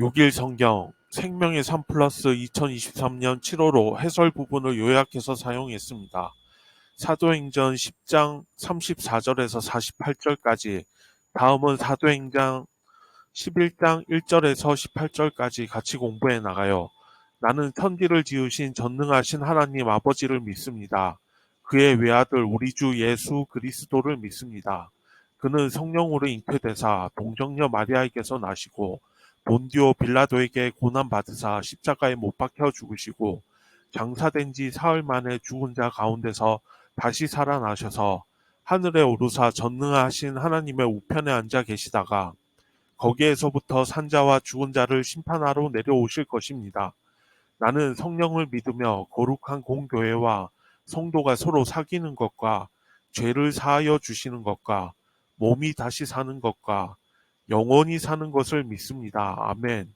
6일 성경 생명의 3 플러스 2023년 7월호 해설 부분을 요약해서 사용했습니다. 사도행전 10장 34절에서 48절까지 다음은 사도행전 11장 1절에서 18절까지 같이 공부해 나가요. 나는 천지를 지으신 전능하신 하나님 아버지를 믿습니다. 그의 외아들 우리 주 예수 그리스도를 믿습니다. 그는 성령으로 잉태되사 동정녀 마리아에게서 나시고 본디오 빌라도에게 고난 받으사 십자가에 못 박혀 죽으시고 장사된 지 사흘 만에 죽은 자 가운데서 다시 살아나셔서 하늘에 오르사 전능하신 하나님의 우편에 앉아 계시다가 거기에서부터 산자와 죽은 자를 심판하러 내려오실 것입니다. 나는 성령을 믿으며 거룩한 공교회와 성도가 서로 사귀는 것과 죄를 사하여 주시는 것과 몸이 다시 사는 것과 영원히 사는 것을 믿습니다. 아멘.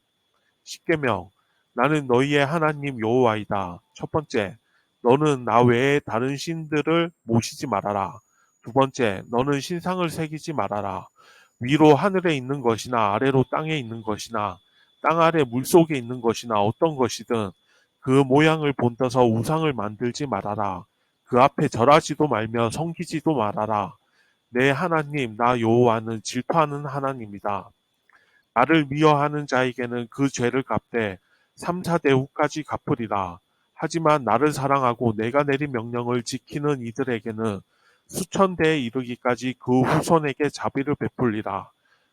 십계명 나는 너희의 하나님 여호와이다. 첫 번째, 너는 나 외에 다른 신들을 모시지 말아라. 두 번째, 너는 신상을 새기지 말아라. 위로 하늘에 있는 것이나 아래로 땅에 있는 것이나 땅 아래 물 속에 있는 것이나 어떤 것이든 그 모양을 본떠서 우상을 만들지 말아라. 그 앞에 절하지도 말며 섬기지도 말아라. 내 하나님 나 여호와는 질투하는 하나님이다. 나를 미워하는 자에게는 그 죄를 갚되 3, 4대 후까지 갚으리라. 하지만 나를 사랑하고 내가 내린 명령을 지키는 이들에게는 수천 대에 이르기까지 그 후손에게 자비를 베풀리라.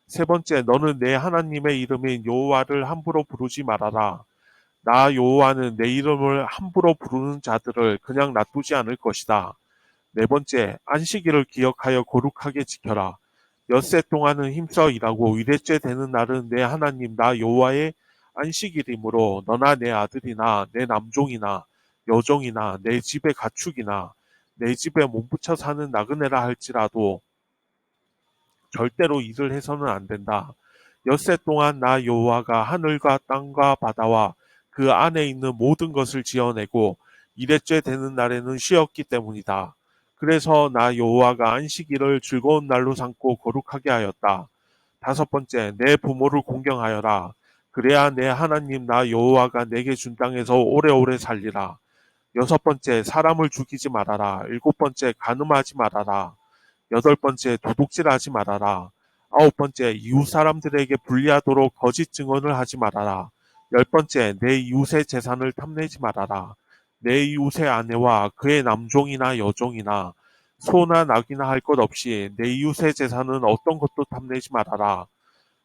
세 번째, 너는 내 하나님의 이름인 여호와를 함부로 부르지 말아라. 나 여호와는 내 이름을 함부로 부르는 자들을 그냥 놔두지 않을 것이다. 네 번째, 안식일을 기억하여 거룩하게 지켜라. 엿새 동안은 힘써 일하고 일회째 되는 날은 내 하나님 나 여호와의 안식일이므로 너나 내 아들이나 내 남종이나 여종이나 내 집의 가축이나 내 집에 몸붙여 사는 나그네라 할지라도 절대로 일을 해서는 안 된다. 엿새 동안 나 여호와가 하늘과 땅과 바다와 그 안에 있는 모든 것을 지어내고 일회째 되는 날에는 쉬었기 때문이다. 그래서 나 여호와가 안식일을 즐거운 날로 삼고 거룩하게 하였다. 다섯 번째, 내 부모를 공경하여라. 그래야 내 하나님 나 여호와가 내게 준 땅에서 오래오래 살리라. 여섯 번째, 사람을 죽이지 말아라. 일곱 번째, 간음하지 말아라. 여덟 번째, 도둑질하지 말아라. 아홉 번째, 이웃 사람들에게 불리하도록 거짓 증언을 하지 말아라. 열 번째, 내 이웃의 재산을 탐내지 말아라. 내 이웃의 아내와 그의 남종이나 여종이나 소나 낙이나 할 것 없이 내 이웃의 재산은 어떤 것도 탐내지 말아라.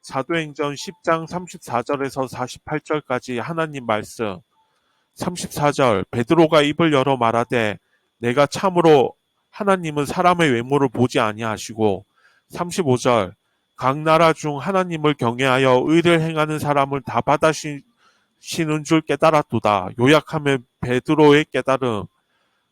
사도행전 10장 34절에서 48절까지 하나님 말씀 34절 베드로가 입을 열어 말하되 내가 참으로 하나님은 사람의 외모를 보지 아니하시고 35절 각 나라 중 하나님을 경외하여 의를 행하는 사람을 다 받아시 신은 줄 깨달았도다. 요약하면 베드로의 깨달음.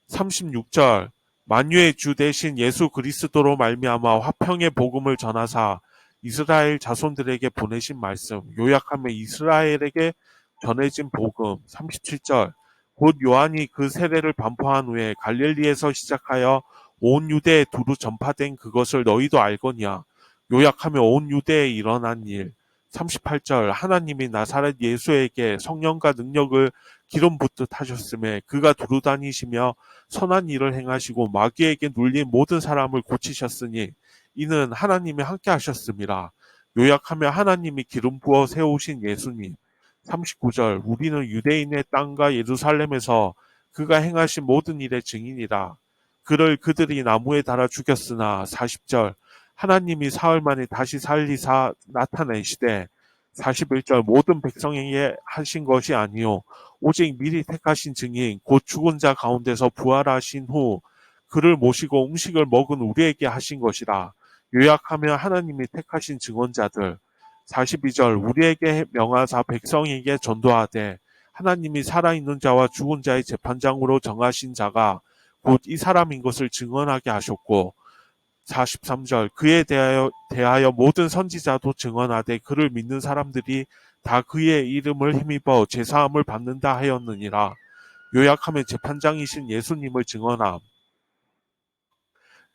36절 만유의 주 대신 예수 그리스도로 말미암아 화평의 복음을 전하사 이스라엘 자손들에게 보내신 말씀. 요약하면 이스라엘에게 전해진 복음. 37절 곧 요한이 그 세례를 반포한 후에 갈릴리에서 시작하여 온 유대에 두루 전파된 그것을 너희도 알거니와 요약하면 온 유대에 일어난 일. 38절 하나님이 나사렛 예수에게 성령과 능력을 기름 붓듯 하셨음에 그가 두루 다니시며 선한 일을 행하시고 마귀에게 눌린 모든 사람을 고치셨으니 이는 하나님이 함께 하셨습니다. 요약하며 하나님이 기름 부어 세우신 예수님. 39절 우리는 유대인의 땅과 예루살렘에서 그가 행하신 모든 일의 증인이라. 그를 그들이 나무에 달아 죽였으나 40절 하나님이 사흘 만에 다시 살리사 나타내시되 41절 모든 백성에게 하신 것이 아니요 오직 미리 택하신 증인 곧 죽은 자 가운데서 부활하신 후 그를 모시고 음식을 먹은 우리에게 하신 것이라. 요약하며 하나님이 택하신 증언자들 42절 우리에게 명하사 백성에게 전도하되 하나님이 살아있는 자와 죽은 자의 재판장으로 정하신 자가 곧 이 사람인 것을 증언하게 하셨고 43절 그에 대하여, 대하여 모든 선지자도 증언하되 그를 믿는 사람들이 다 그의 이름을 힘입어 제사함을 받는다 하였느니라. 요약하면 재판장이신 예수님을 증언함.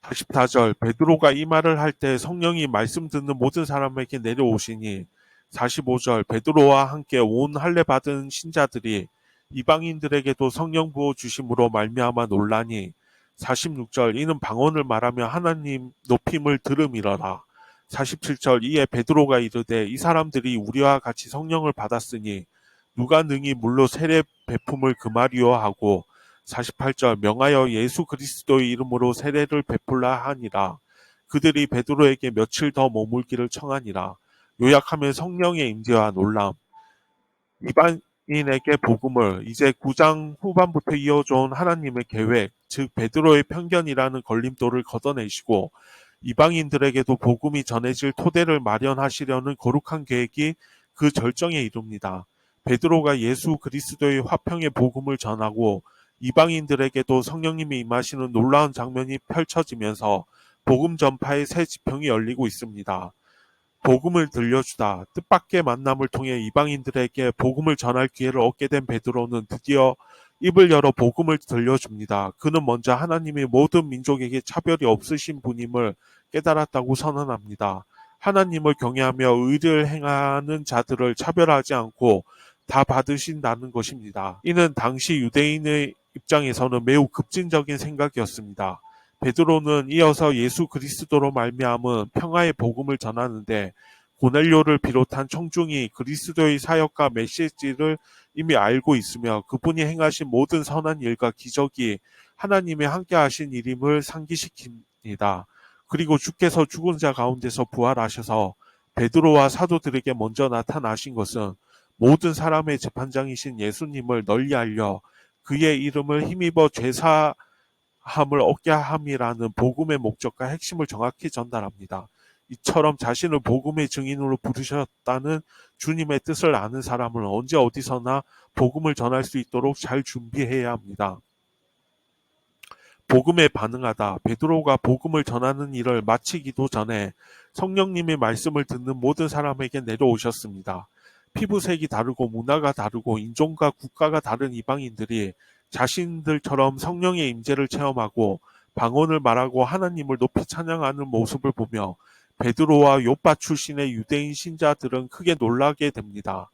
44절 베드로가 이 말을 할 때 성령이 말씀 듣는 모든 사람에게 내려오시니 45절 베드로와 함께 온 할례 받은 신자들이 이방인들에게도 성령 부어 주심으로 말미암아 논란이 46절 이는 방언을 말하며 하나님 높임을 들음이러라. 47절 이에 베드로가 이르되 이 사람들이 우리와 같이 성령을 받았으니 누가 능히 물로 세례 베품을 금하리요? 하고 48절 명하여 예수 그리스도의 이름으로 세례를 베풀라 하니라. 그들이 베드로에게 며칠 더 머물기를 청하니라. 요약하면 성령의 임재와 놀람. 이방 인에게 복음을 이제 9장 후반부터 이어져온 하나님의 계획 즉 베드로의 편견이라는 걸림돌을 걷어내시고 이방인들에게도 복음이 전해질 토대를 마련하시려는 거룩한 계획이 그 절정에 이릅니다. 베드로가 예수 그리스도의 화평의 복음을 전하고 이방인들에게도 성령님이 임하시는 놀라운 장면이 펼쳐지면서 복음 전파의 새 지평이 열리고 있습니다. 복음을 들려주다 뜻밖의 만남을 통해 이방인들에게 복음을 전할 기회를 얻게 된 베드로는 드디어 입을 열어 복음을 들려줍니다. 그는 먼저 하나님이 모든 민족에게 차별이 없으신 분임을 깨달았다고 선언합니다. 하나님을 경외하며 의를 행하는 자들을 차별하지 않고 다 받으신다는 것입니다. 이는 당시 유대인의 입장에서는 매우 급진적인 생각이었습니다. 베드로는 이어서 예수 그리스도로 말미암은 평화의 복음을 전하는데 고넬료를 비롯한 청중이 그리스도의 사역과 메시지를 이미 알고 있으며 그분이 행하신 모든 선한 일과 기적이 하나님의 함께 하신 일임을 상기시킵니다. 그리고 주께서 죽은 자 가운데서 부활하셔서 베드로와 사도들에게 먼저 나타나신 것은 모든 사람의 재판장이신 예수님을 널리 알려 그의 이름을 힘입어 죄사 함을 얻게 함이라는 복음의 목적과 핵심을 정확히 전달합니다. 이처럼 자신을 복음의 증인으로 부르셨다는 주님의 뜻을 아는 사람은 언제 어디서나 복음을 전할 수 있도록 잘 준비해야 합니다. 복음에 반응하다 베드로가 복음을 전하는 일을 마치기도 전에 성령님의 말씀을 듣는 모든 사람에게 내려오셨습니다. 피부색이 다르고 문화가 다르고 인종과 국가가 다른 이방인들이 자신들처럼 성령의 임재를 체험하고 방언을 말하고 하나님을 높이 찬양하는 모습을 보며 베드로와 요파 출신의 유대인 신자들은 크게 놀라게 됩니다.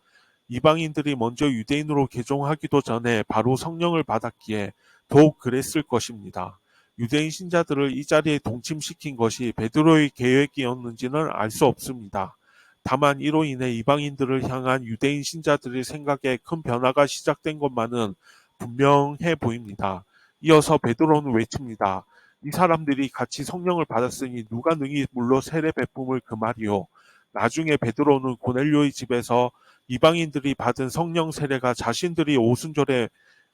이방인들이 먼저 유대인으로 개종하기도 전에 바로 성령을 받았기에 더욱 그랬을 것입니다. 유대인 신자들을 이 자리에 동침시킨 것이 베드로의 계획이었는지는 알 수 없습니다. 다만 이로 인해 이방인들을 향한 유대인 신자들의 생각에 큰 변화가 시작된 것만은 분명해 보입니다. 이어서 베드로는 외칩니다. 이 사람들이 같이 성령을 받았으니 누가 능히 물로 세례 베품을 금하리요. 나중에 베드로는 고넬료의 집에서 이방인들이 받은 성령 세례가 자신들이 오순절에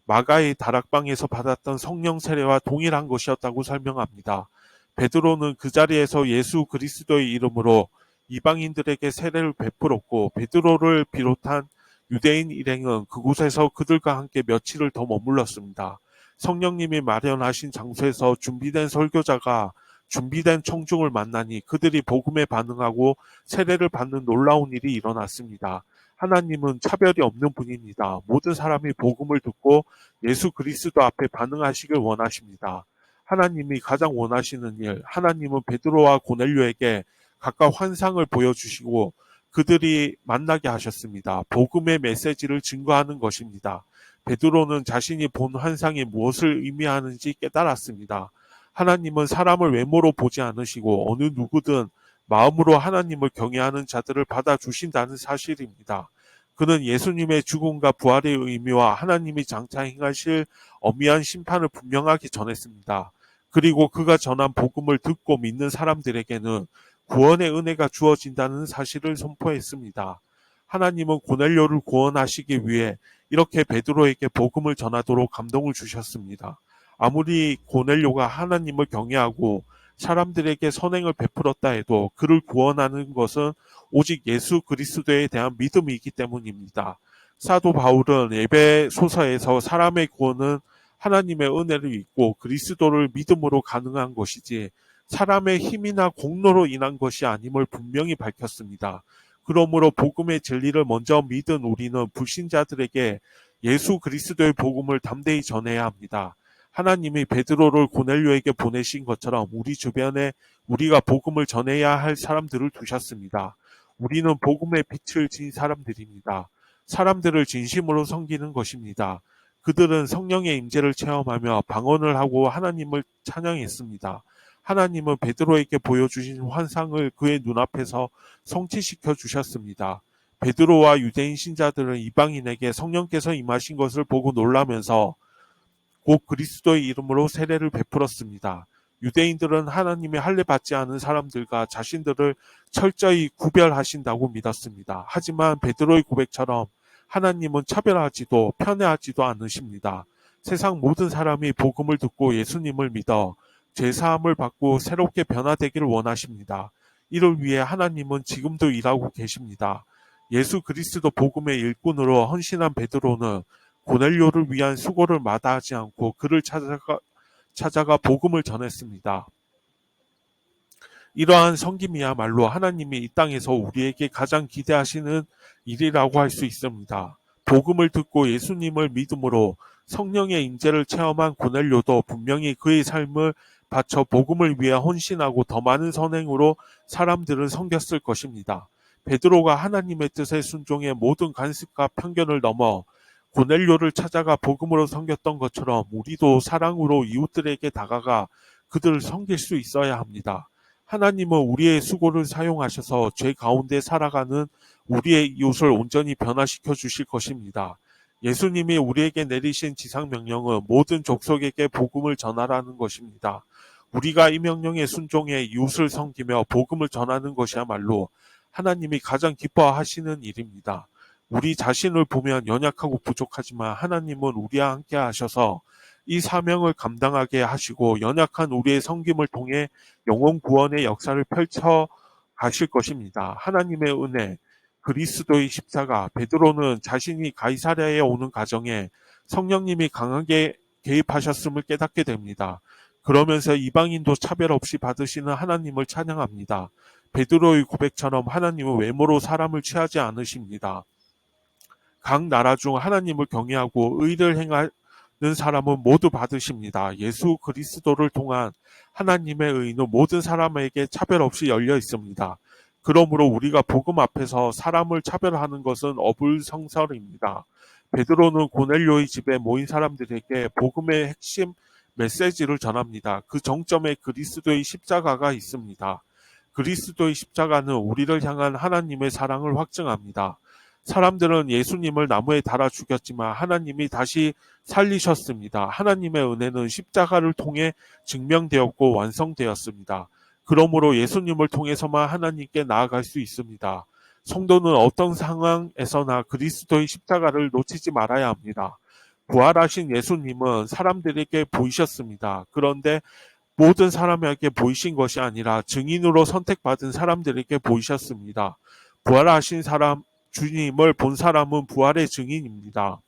마가의 다락방에서 받았던 성령 세례와 동일한 것이었다고 설명합니다. 베드로는 그 자리에서 예수 그리스도의 이름으로 이방인들에게 세례를 베풀었고 베드로를 비롯한 유대인 일행은 그곳에서 그들과 함께 며칠을 더 머물렀습니다. 성령님이 마련하신 장소에서 준비된 설교자가 준비된 청중을 만나니 그들이 복음에 반응하고 세례를 받는 놀라운 일이 일어났습니다. 하나님은 차별이 없는 분입니다. 모든 사람이 복음을 듣고 예수 그리스도 앞에 반응하시길 원하십니다. 하나님이 가장 원하시는 일, 하나님은 베드로와 고넬료에게 각각 환상을 보여주시고 그들이 만나게 하셨습니다. 복음의 메시지를 증거하는 것입니다. 베드로는 자신이 본 환상이 무엇을 의미하는지 깨달았습니다. 하나님은 사람을 외모로 보지 않으시고 어느 누구든 마음으로 하나님을 경외하는 자들을 받아주신다는 사실입니다. 그는 예수님의 죽음과 부활의 의미와 하나님이 장차 행하실 엄미한 심판을 분명하게 전했습니다. 그리고 그가 전한 복음을 듣고 믿는 사람들에게는 구원의 은혜가 주어진다는 사실을 선포했습니다. 하나님은 고넬료를 구원하시기 위해 이렇게 베드로에게 복음을 전하도록 감동을 주셨습니다. 아무리 고넬료가 하나님을 경외하고 사람들에게 선행을 베풀었다 해도 그를 구원하는 것은 오직 예수 그리스도에 대한 믿음이기 때문입니다. 사도 바울은 예배 소서에서 사람의 구원은 하나님의 은혜를 믿고 그리스도를 믿음으로 가능한 것이지 사람의 힘이나 공로로 인한 것이 아님을 분명히 밝혔습니다. 그러므로 복음의 진리를 먼저 믿은 우리는 불신자들에게 예수 그리스도의 복음을 담대히 전해야 합니다. 하나님이 베드로를 고넬료에게 보내신 것처럼 우리 주변에 우리가 복음을 전해야 할 사람들을 두셨습니다. 우리는 복음의 빛을 진 사람들입니다. 사람들을 진심으로 섬기는 것입니다. 그들은 성령의 임재를 체험하며 방언을 하고 하나님을 찬양했습니다. 하나님은 베드로에게 보여주신 환상을 그의 눈앞에서 성취시켜 주셨습니다. 베드로와 유대인 신자들은 이방인에게 성령께서 임하신 것을 보고 놀라면서 곧 그리스도의 이름으로 세례를 베풀었습니다. 유대인들은 하나님의 할례 받지 않은 사람들과 자신들을 철저히 구별하신다고 믿었습니다. 하지만 베드로의 고백처럼 하나님은 차별하지도 편애하지도 않으십니다. 세상 모든 사람이 복음을 듣고 예수님을 믿어 죄사함을 받고 새롭게 변화되기를 원하십니다. 이를 위해 하나님은 지금도 일하고 계십니다. 예수 그리스도 복음의 일꾼으로 헌신한 베드로는 고넬료를 위한 수고를 마다하지 않고 그를 찾아가, 찾아가 복음을 전했습니다. 이러한 섬김이야말로 하나님이 이 땅에서 우리에게 가장 기대하시는 일이라고 할 수 있습니다. 복음을 듣고 예수님을 믿음으로 성령의 임재를 체험한 고넬료도 분명히 그의 삶을 바쳐 복음을 위해 헌신하고 더 많은 선행으로 사람들을 섬겼을 것입니다. 베드로가 하나님의 뜻에 순종해 모든 간섭과 편견을 넘어 고넬료를 찾아가 복음으로 섬겼던 것처럼 우리도 사랑으로 이웃들에게 다가가 그들을 섬길 수 있어야 합니다. 하나님은 우리의 수고를 사용하셔서 죄 가운데 살아가는 우리의 이웃을 온전히 변화시켜 주실 것입니다. 예수님이 우리에게 내리신 지상 명령은 모든 족속에게 복음을 전하라는 것입니다. 우리가 이 명령에 순종해 이웃을 섬기며 복음을 전하는 것이야말로 하나님이 가장 기뻐하시는 일입니다. 우리 자신을 보면 연약하고 부족하지만 하나님은 우리와 함께 하셔서 이 사명을 감당하게 하시고 연약한 우리의 섬김을 통해 영혼 구원의 역사를 펼쳐 가실 것입니다. 하나님의 은혜, 그리스도의 십자가, 베드로는 자신이 가이사랴에 오는 과정에 성령님이 강하게 개입하셨음을 깨닫게 됩니다. 그러면서 이방인도 차별 없이 받으시는 하나님을 찬양합니다. 베드로의 고백처럼 하나님은 외모로 사람을 취하지 않으십니다. 각 나라 중 하나님을 경외하고 의를 행하는 사람은 모두 받으십니다. 예수 그리스도를 통한 하나님의 의는 모든 사람에게 차별 없이 열려 있습니다. 그러므로 우리가 복음 앞에서 사람을 차별하는 것은 어불성설입니다. 베드로는 고넬료의 집에 모인 사람들에게 복음의 핵심 메시지를 전합니다. 그 정점에 그리스도의 십자가가 있습니다. 그리스도의 십자가는 우리를 향한 하나님의 사랑을 확증합니다. 사람들은 예수님을 나무에 달아 죽였지만 하나님이 다시 살리셨습니다. 하나님의 은혜는 십자가를 통해 증명되었고 완성되었습니다. 그러므로 예수님을 통해서만 하나님께 나아갈 수 있습니다. 성도는 어떤 상황에서나 그리스도의 십자가를 놓치지 말아야 합니다. 부활하신 예수님은 사람들에게 보이셨습니다. 그런데 모든 사람에게 보이신 것이 아니라 증인으로 선택받은 사람들에게 보이셨습니다. 부활하신 사람, 주님을 본 사람은 부활의 증인입니다.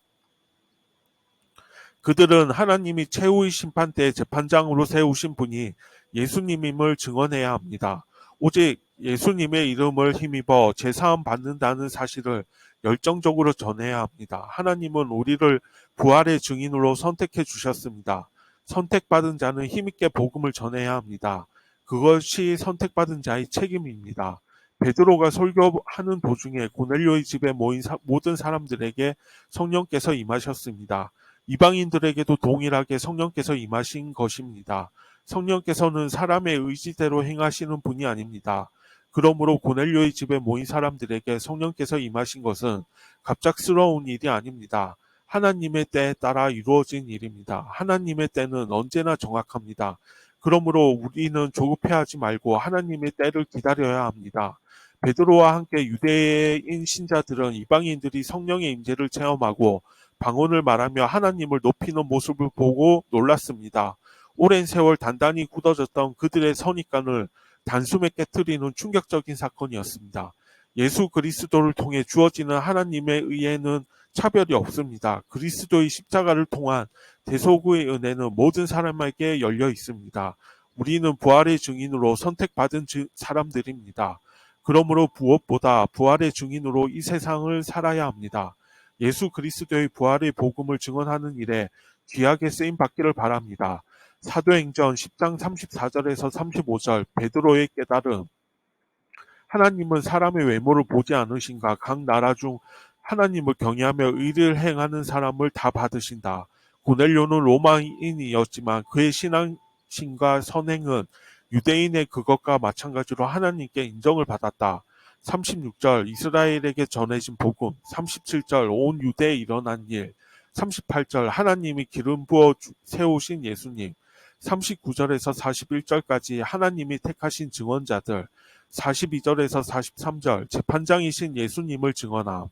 그들은 하나님이 최후의 심판 때 재판장으로 세우신 분이 예수님임을 증언해야 합니다. 오직 예수님의 이름을 힘입어 제사함 받는다는 사실을 열정적으로 전해야 합니다. 하나님은 우리를 부활의 증인으로 선택해 주셨습니다. 선택받은 자는 힘있게 복음을 전해야 합니다. 그것이 선택받은 자의 책임입니다. 베드로가 설교하는 도중에 고넬료의 집에 모인 사, 모든 사람들에게 성령께서 임하셨습니다. 이방인들에게도 동일하게 성령께서 임하신 것입니다. 성령께서는 사람의 의지대로 행하시는 분이 아닙니다. 그러므로 고넬료의 집에 모인 사람들에게 성령께서 임하신 것은 갑작스러운 일이 아닙니다. 하나님의 때에 따라 이루어진 일입니다. 하나님의 때는 언제나 정확합니다. 그러므로 우리는 조급해하지 말고 하나님의 때를 기다려야 합니다. 베드로와 함께 유대인 신자들은 이방인들이 성령의 임재를 체험하고 방언을 말하며 하나님을 높이는 모습을 보고 놀랐습니다. 오랜 세월 단단히 굳어졌던 그들의 선입관을 단숨에 깨뜨리는 충격적인 사건이었습니다. 예수 그리스도를 통해 주어지는 하나님의 의에는 차별이 없습니다. 그리스도의 십자가를 통한 대소구의 은혜는 모든 사람에게 열려 있습니다. 우리는 부활의 증인으로 선택받은 사람들입니다. 그러므로 무엇보다 부활의 증인으로 이 세상을 살아야 합니다. 예수 그리스도의 부활의 복음을 증언하는 일에 귀하게 쓰임 받기를 바랍니다. 사도행전 10장 34절에서 35절 베드로의 깨달음 하나님은 사람의 외모를 보지 않으신가 각 나라 중 하나님을 경외하며 의를 행하는 사람을 다 받으신다. 고넬료는 로마인이었지만 그의 신앙심과 선행은 유대인의 그것과 마찬가지로 하나님께 인정을 받았다. 36절 이스라엘에게 전해진 복음. 37절 온 유대에 일어난 일. 38절 하나님이 기름 부어 세우신 예수님. 39절에서 41절까지 하나님이 택하신 증언자들. 42절에서 43절 재판장이신 예수님을 증언함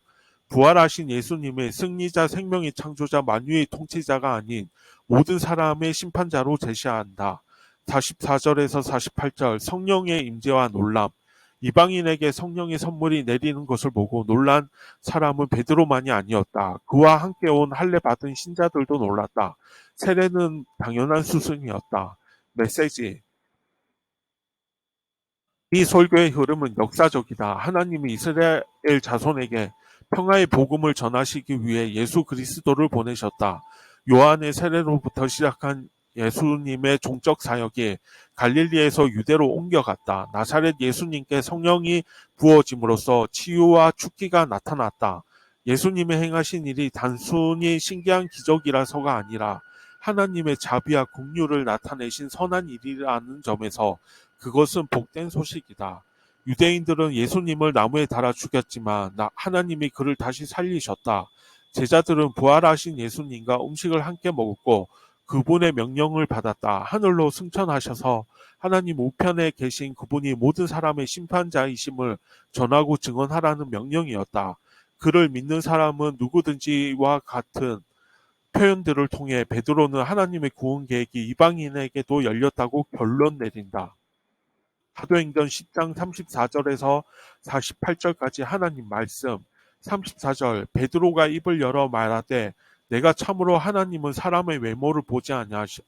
부활하신 예수님의 승리자 생명의 창조자 만유의 통치자가 아닌 모든 사람의 심판자로 제시한다. 44절에서 48절 성령의 임재와 놀람 이방인에게 성령의 선물이 내리는 것을 보고 놀란 사람은 베드로만이 아니었다. 그와 함께 온 할례 받은 신자들도 놀랐다. 세례는 당연한 수순이었다. 메시지 이 설교의 흐름은 역사적이다. 하나님이 이스라엘 자손에게 평화의 복음을 전하시기 위해 예수 그리스도를 보내셨다. 요한의 세례로부터 시작한 예수님의 종적 사역이 갈릴리에서 유대로 옮겨갔다. 나사렛 예수님께 성령이 부어짐으로써 치유와 축기가 나타났다. 예수님의 행하신 일이 단순히 신기한 기적이라서가 아니라 하나님의 자비와 긍휼을 나타내신 선한 일이라는 점에서 그것은 복된 소식이다. 유대인들은 예수님을 나무에 달아 죽였지만 하나님이 그를 다시 살리셨다. 제자들은 부활하신 예수님과 음식을 함께 먹었고 그분의 명령을 받았다. 하늘로 승천하셔서 하나님 우편에 계신 그분이 모든 사람의 심판자이심을 전하고 증언하라는 명령이었다. 그를 믿는 사람은 누구든지와 같은 표현들을 통해 베드로는 하나님의 구원 계획이 이방인에게도 열렸다고 결론 내린다. 사도행전 10장 34절에서 48절까지 하나님 말씀. 34절 베드로가 입을 열어 말하되 내가 참으로 하나님은 사람의 외모를 보지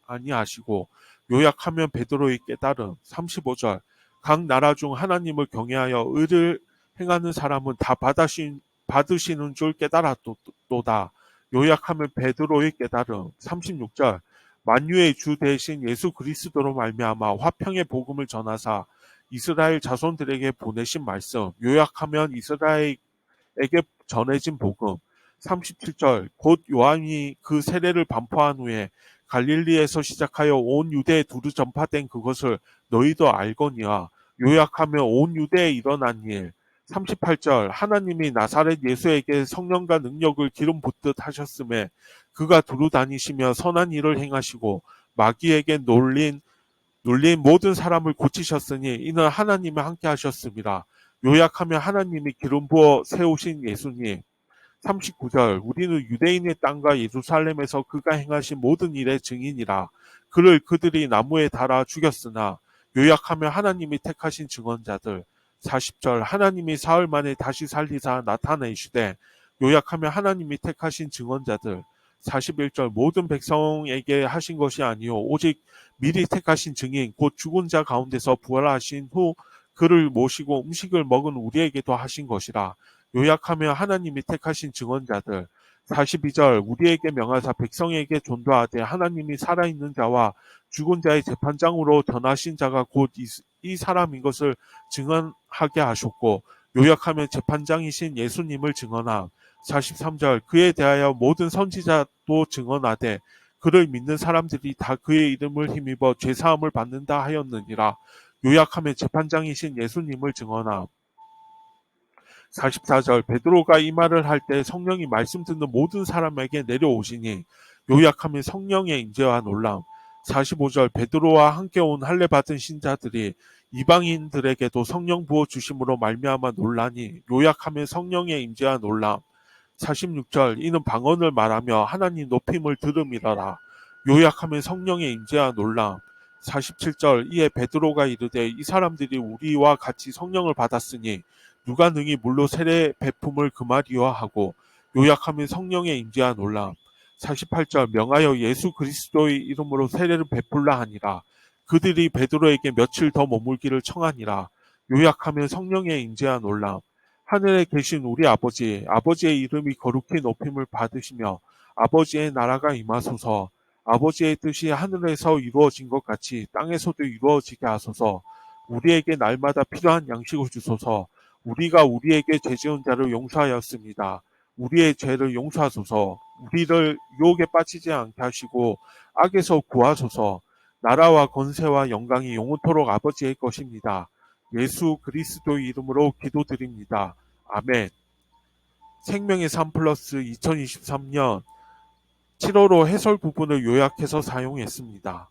아니하시고 요약하면 베드로의 깨달음. 35절 각 나라 중 하나님을 경외하여 의를 행하는 사람은 다 받으신, 받으시는 줄 깨달았도다. 요약하면 베드로의 깨달음. 36절 만유의 주 대신 예수 그리스도로 말미암아 화평의 복음을 전하사 이스라엘 자손들에게 보내신 말씀 요약하면 이스라엘에게 전해진 복음. 37절 곧 요한이 그 세례를 반포한 후에 갈릴리에서 시작하여 온 유대에 두루 전파된 그것을 너희도 알거니와 요약하며 온 유대에 일어난 일. 38절 하나님이 나사렛 예수에게 성령과 능력을 기름 붓듯 하셨음에 그가 두루 다니시며 선한 일을 행하시고 마귀에게 놀린 놀린 모든 사람을 고치셨으니 이는 하나님이 함께 하셨습니다. 요약하며 하나님이 기름 부어 세우신 예수님. 39절 우리는 유대인의 땅과 예루살렘에서 그가 행하신 모든 일의 증인이라. 그를 그들이 나무에 달아 죽였으나 요약하며 하나님이 택하신 증언자들. 40절 하나님이 사흘 만에 다시 살리사 나타내시되 요약하며 하나님이 택하신 증언자들. 41절 모든 백성에게 하신 것이 아니요 오직 미리 택하신 증인 곧 죽은 자 가운데서 부활하신 후 그를 모시고 음식을 먹은 우리에게도 하신 것이라 요약하며 하나님이 택하신 증언자들. 42절 우리에게 명하사 백성에게 존도하되 하나님이 살아있는 자와 죽은 자의 재판장으로 변하신 자가 곧 이 사람인 것을 증언하게 하셨고 요약하면 재판장이신 예수님을 증언함. 43절 그에 대하여 모든 선지자도 증언하되 그를 믿는 사람들이 다 그의 이름을 힘입어 죄사함을 받는다 하였느니라. 요약하면 재판장이신 예수님을 증언함. 44절 베드로가 이 말을 할 때 성령이 말씀 듣는 모든 사람에게 내려오시니 요약하면 성령의 임재와 놀람. 45절 베드로와 함께 온 할례 받은 신자들이 이방인들에게도 성령 부어 주심으로 말미암아 놀라니 요약하면 성령의 임재와 놀람 46절 이는 방언을 말하며 하나님 높임을 들음이라라. 요약하면 성령의 임재와 놀람. 47절 이에 베드로가 이르되 이 사람들이 우리와 같이 성령을 받았으니 누가 능히 물로 세례 베품을 금하리와 하고 요약하면 성령의 임재와 놀람. 48절 명하여 예수 그리스도의 이름으로 세례를 베풀라 하니라. 그들이 베드로에게 며칠 더 머물기를 청하니라. 요약하면 성령의 임재와 놀람 하늘에 계신 우리 아버지 아버지의 이름이 거룩히 높임을 받으시며 아버지의 나라가 임하소서 아버지의 뜻이 하늘에서 이루어진 것 같이 땅에서도 이루어지게 하소서 우리에게 날마다 필요한 양식을 주소서. 우리가 우리에게 죄지은 자를 용서하였습니다. 우리의 죄를 용서하소서. 우리를 유혹에 빠지지 않게 하시고 악에서 구하소서. 나라와 권세와 영광이 영원토록 아버지의 것입니다. 예수 그리스도의 이름으로 기도드립니다. 아멘. 생명의 3 플러스 2023년 7월호 해설 부분을 요약해서 사용했습니다.